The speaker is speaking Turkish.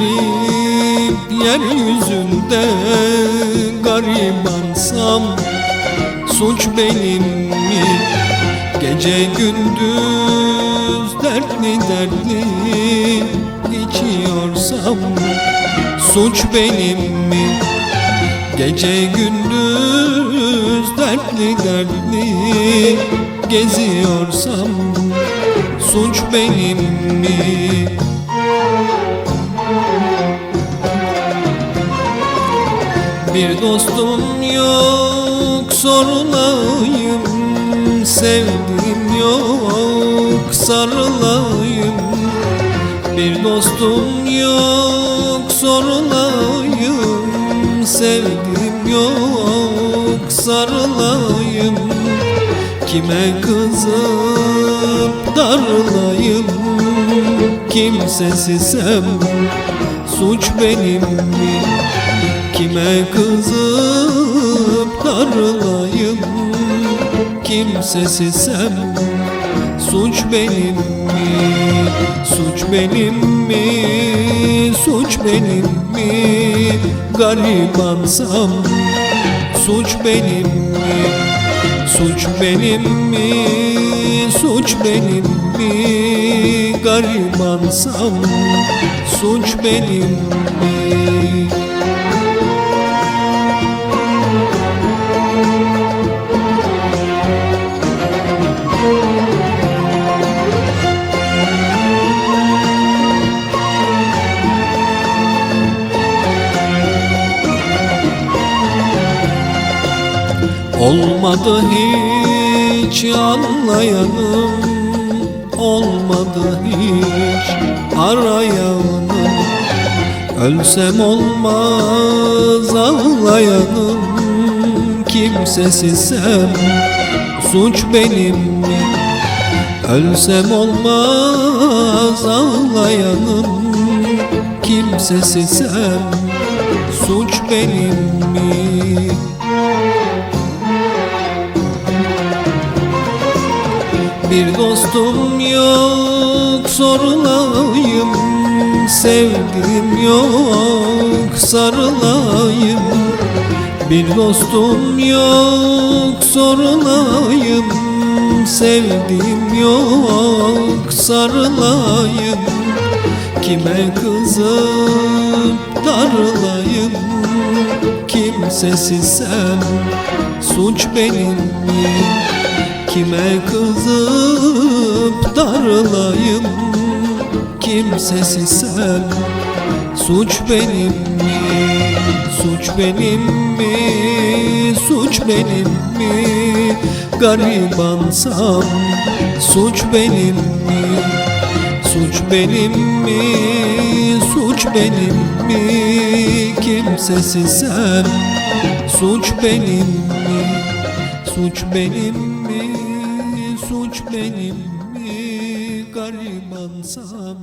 verip yeryüzünde garibansam Suç benim mi? Gece gündüz dertli dertli içiyorsam Suç benim mi? Gece gündüz dertli dertli geziyorsam Suç benim mi? Bir dostum yok sorulayım Sevdiğim yok sarılayım Bir dostum yok sorulayım Sevdiğim yok sarılayım Kime kızıp darılayım Kimsesizsem suç benim mi? Kime kızıp darılayım Kimsesizsem suç benim mi? Suç benim mi? Suç benim mi? Garibansam suç benim mi? Suç benim mi? Suç benim mi? Garibansam suç benim mi? Olmadı hiç anlayanım Olmadı hiç arayanım Ölsem olmaz ağlayanım Kimsesizsem suç benim mi? Ölsem olmaz ağlayanım Kimsesizsem suç benim mi? Bir dostum yok sorulayım Sevdiğim yok sarılayım Bir dostum yok sorulayım Sevdiğim yok sarılayım Kime kızıp darılayım Kimsesizsem suç benim mi? Kime kızıp darılayım Kimsesizsem suç benim mi? Suç benim mi? Suç benim mi? Garibansam suç benim mi? Suç benim mi? Suç benim mi? Kimsesizsem suç benim mi? Suç benim mi? Suç benim mi? Garibansam